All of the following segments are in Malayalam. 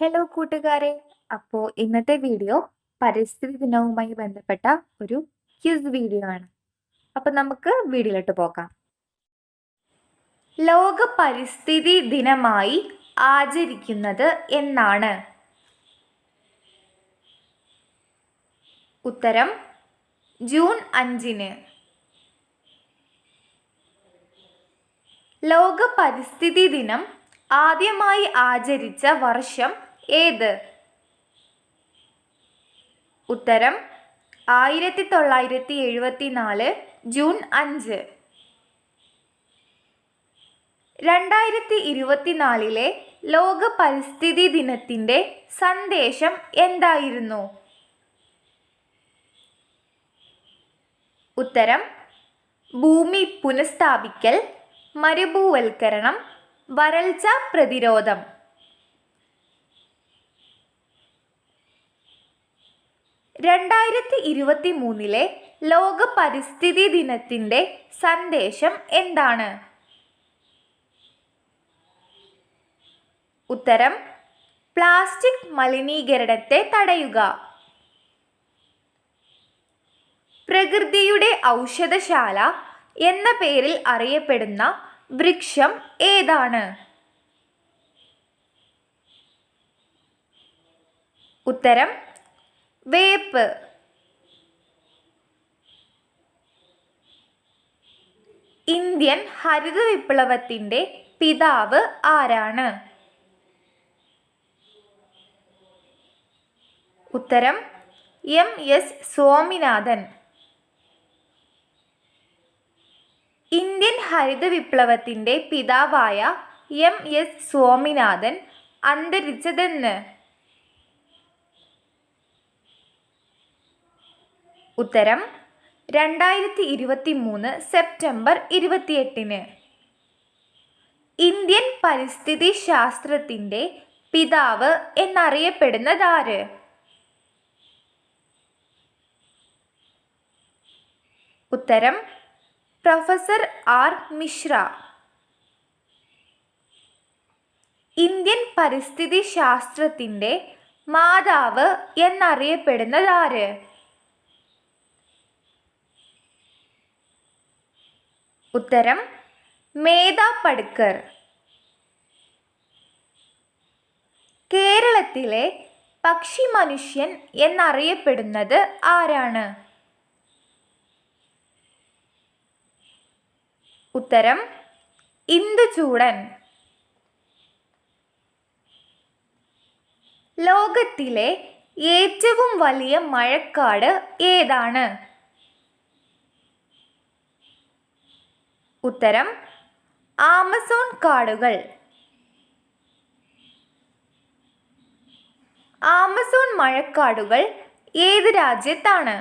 ഹലോ കൂട്ടുകാരെ. അപ്പോ ഇന്നത്തെ വീഡിയോ പരിസ്ഥിതി ദിനവുമായി ബന്ധപ്പെട്ട ഒരു ക്യൂസ് വീഡിയോ ആണ്. അപ്പോൾ നമുക്ക് വീഡിയോയിലോട്ട് പോകാം. ലോക പരിസ്ഥിതി ദിനമായി ആചരിക്കുന്നത് എന്നാണ്. ഉത്തരം ജൂൺ അഞ്ചിന്. ലോക പരിസ്ഥിതി ദിനം ആദ്യമായി ആചരിച്ച വർഷം ഏത്? ഉത്തരം ആയിരത്തി തൊള്ളായിരത്തി എഴുപത്തി നാല് ജൂൺ അഞ്ച്. രണ്ടായിരത്തി ഇരുപത്തിനാലിലെ ലോക പരിസ്ഥിതി ദിനത്തിന്റെ സന്ദേശം എന്തായിരുന്നു? ഉത്തരം ഭൂമി പുനഃസ്ഥാപിക്കൽ മരുഭൂവൽക്കരണം വരൾച്ച പ്രതിരോധം. രണ്ടായിരത്തി ഇരുപത്തി മൂന്നിലെ ലോക പരിസ്ഥിതി ദിനത്തിന്റെ സന്ദേശം എന്താണ്? ഉത്തരം പ്ലാസ്റ്റിക് മലിനീകരണത്തെ തടയുക. പ്രകൃതിയുടെ ഔഷധശാല എന്ന പേരിൽ അറിയപ്പെടുന്ന വൃക്ഷം ഏതാണ്? ഉത്തരം വേപ്പ്. ഇന്ത്യൻ ഹരിത വിപ്ലവത്തിന്റെ പിതാവ് ആരാണ്? ഉത്തരം എം എസ് സ്വാമിനാഥൻ. ഇന്ത്യൻ ഹരിത വിപ്ലവത്തിന്റെ പിതാവായ എം എസ് സ്വാമിനാഥൻ അന്തരിച്ചതെന്ന് ഉത്തരം രണ്ടായിരത്തി ഇരുപത്തി മൂന്ന് സെപ്റ്റംബർ ഇരുപത്തിയെട്ടിന്. ഇന്ത്യൻ പരിസ്ഥിതി ശാസ്ത്രത്തിന്റെ പിതാവ് എന്നറിയപ്പെടുന്നതാര്? ഉത്തരം പ്രൊഫസർ ആർ മിശ്ര. ഇന്ത്യൻ പരിസ്ഥിതി ശാസ്ത്രത്തിന്റെ മാതാവ് എന്നറിയപ്പെടുന്നതാര്? ഉത്തരം മേധ പടുക്കർ കേരളത്തിലെ പക്ഷി മനുഷ്യൻ എന്നറിയപ്പെടുന്നത് ആരാണ്? ഉത്തരം ഇന്ദുചൂടൻ. ലോകത്തിലെ ഏറ്റവും വലിയ മഴക്കാട് ഏതാണ്? ഉത്തരം ആമസോൺ കാടുകൾ. ആമസോൺ മഴക്കാടുകൾ ഏത് രാജ്യത്താണ്?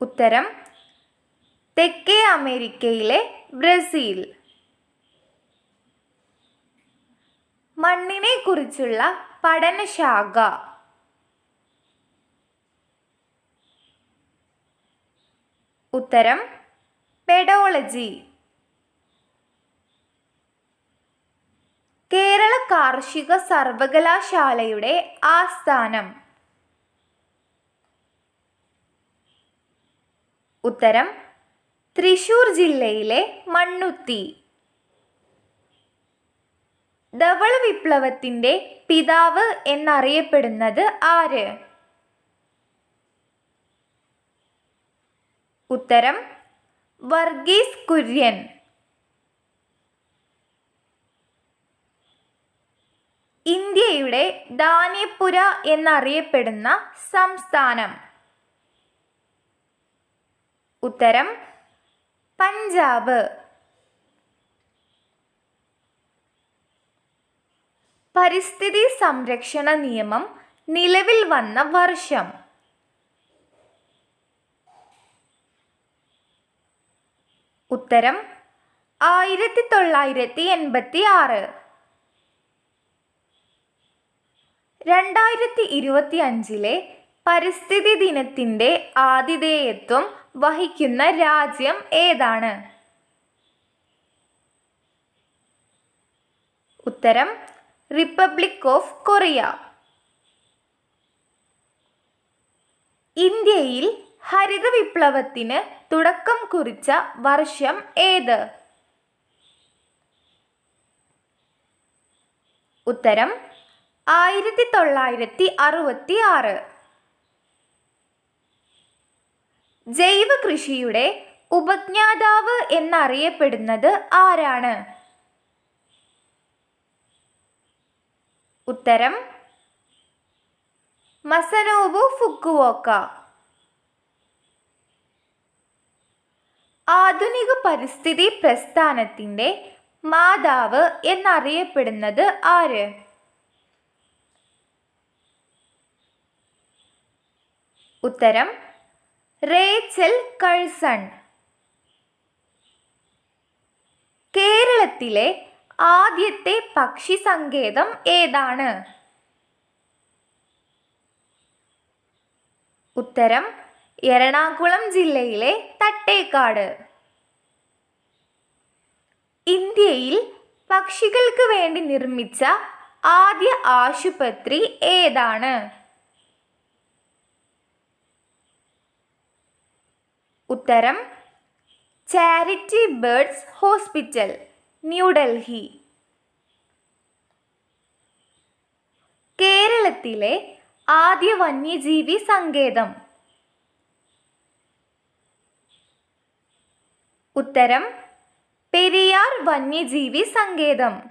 ഉത്തരം തെക്കേ അമേരിക്കയിലെ ബ്രസീൽ. മണ്ണിനെ കുറിച്ചുള്ള പഠനശാഖ. ഉത്തരം പെഡോളജി. കേരള കാർഷിക സർവകലാശാലയുടെ ആസ്ഥാനം. ഉത്തരം തൃശൂർ ജില്ലയിലെ മണ്ണുത്തി. ധവള വിപ്ലവത്തിന്റെ പിതാവ് എന്നറിയപ്പെടുന്നത് ആര്? ഉത്തരം വർഗീസ് കുര്യൻ. ഇന്ത്യയുടെ ധാന്യപ്പുര എന്നറിയപ്പെടുന്ന സംസ്ഥാനം. ഉത്തരം പഞ്ചാബ്. പരിസ്ഥിതി സംരക്ഷണ നിയമം നിലവിൽ വന്ന വർഷം. ഉത്തരം ആയിരത്തി തൊള്ളായിരത്തി എൺപത്തി ആറ് രണ്ടായിരത്തി ഇരുപത്തി അഞ്ചിലെ പരിസ്ഥിതി ദിനത്തിന്റെ ആതിഥേയത്വം വഹിക്കുന്ന രാജ്യം ഏതാണ്? ഉത്തരം റിപ്പബ്ലിക് ഓഫ് കൊറിയ ഇന്ത്യയിൽ ഹരിത വിപ്ലവത്തിന് തുടക്കം കുറിച്ച വർഷം ഏത്? ഉത്തരം ആയിരത്തി തൊള്ളായിരത്തി അറുപത്തി ആറ് ജൈവ കൃഷിയുടെ ഉപജ്ഞാതാവ് എന്നറിയപ്പെടുന്നത് ആരാണ്? ഉത്തരം മസനോബു ഫുക്കുവോക്ക. ആധുനിക പരിസ്ഥിതി പ്രസ്ഥാനത്തിന്റെ മാതാവ് എന്നറിയപ്പെടുന്നത് ആര്? ഉത്തരം റേച്ചൽ കഴ്സൺ. കേരളത്തിലെ ആദ്യത്തെ പക്ഷി സങ്കേതം ഏതാണ്? ഉത്തരം എറണാകുളം ജില്ലയിലെ തട്ടേക്കാട്. ഇന്ത്യയിൽ പക്ഷികൾക്ക് വേണ്ടി നിർമ്മിച്ച ആദ്യ ആശുപത്രി ഏതാണ്? ഉത്തരം ചാരിറ്റി ബേർഡ്സ് ഹോസ്പിറ്റൽ ന്യൂഡൽഹി. കേരളത്തിലെ ആദ്യ വന്യജീവി സങ്കേതം. ഉത്തരം പെരിയാർ വന്യജീവി സങ്കേതം.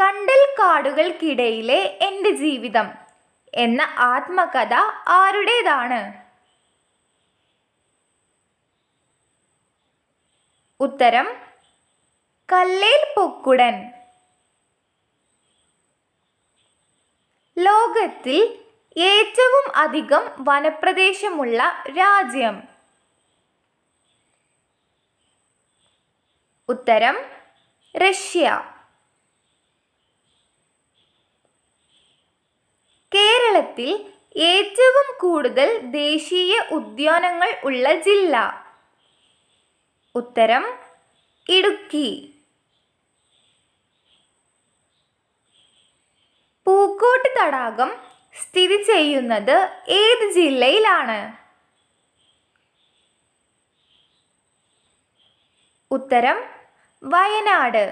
കണ്ടൽ കാടുകൾക്കിടയിലെ എന്റെ ജീവിതം എന്ന ആത്മകഥ ആരുടേതാണ്? ഉത്തരം കല്ലേൽ പൊക്കുടൻ. ലോകത്തിൽ ഏറ്റവും അധികം വനപ്രദേശമുള്ള രാജ്യം? ഉത്തരം റഷ്യ. കേരളത്തിൽ ഏറ്റവും കൂടുതൽ ദേശീയ ഉദ്യാനങ്ങൾ ഉള്ള ജില്ല? ഉത്തരം ഇടുക്കി. പൂക്കോട്ട് തടാകം സ്ഥിതി ചെയ്യുന്നത് ഏത് ജില്ലയിലാണ്? ഉത്തരം വയനാട്.